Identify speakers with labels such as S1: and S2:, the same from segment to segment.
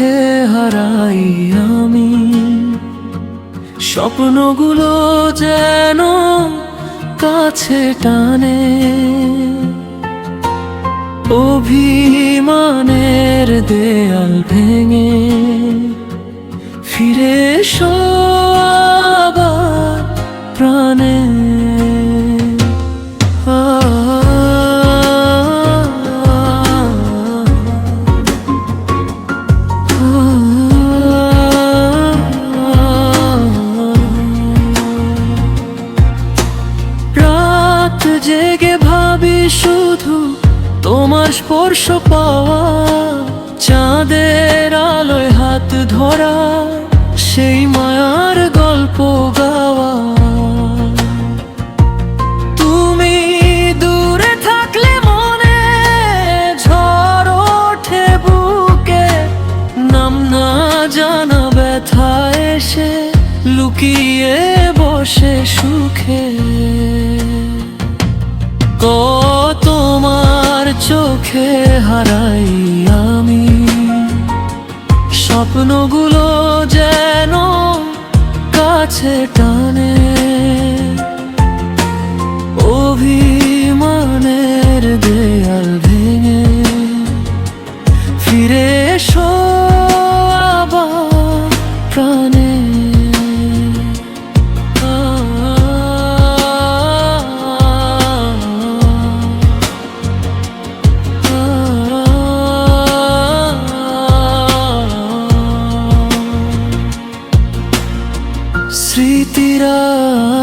S1: দুঃখে হারাই আমি। স্বপ্নগুলো যেন কাছে টানে। অভিমানের দেয়াল ভেঙে ফিরে সব জেগে ভাবি শুধু তোমার স্পর্শ পাওয়া, চাঁদের আলোয় হাত ধরা, সেই মায়ার গল্প গাওয়া। তুমি দূরে থাকলে মনে বুকে, নাম না লুকিয়ে বসে সুখে। চোখে হারাই আমি। স্বপ্নগুলো যেন কাছে টানে। অভিমানের দেয়াল ভেঙে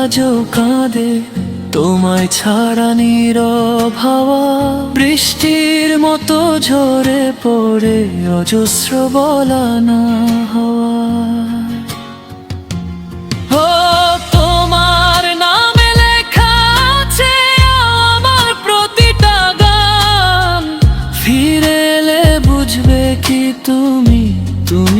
S1: আজও কাঁদে তোমায় ছাড়া নীরব হাওয়া, বৃষ্টির মতো ঝরে পড়ে অজস্র বলা না হওয়া তুমি তুমি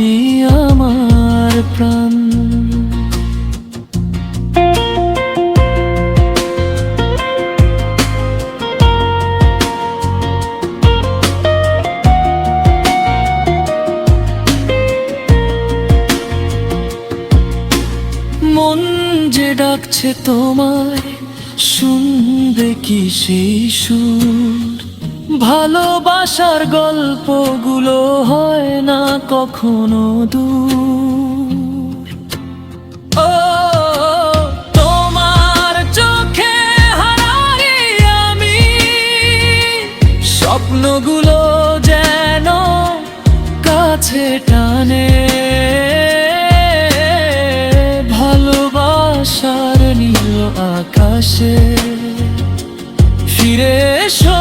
S1: ডাকছে তোমায়, শুনবে কি সেই সুর? ভালোবাসার গল্পগুলো হয় না কখনো দূর। তোমার চোখে হারাই আমি, স্বপ্নগুলো যেন কাছে টানে। আকাশে ফিরে এসো।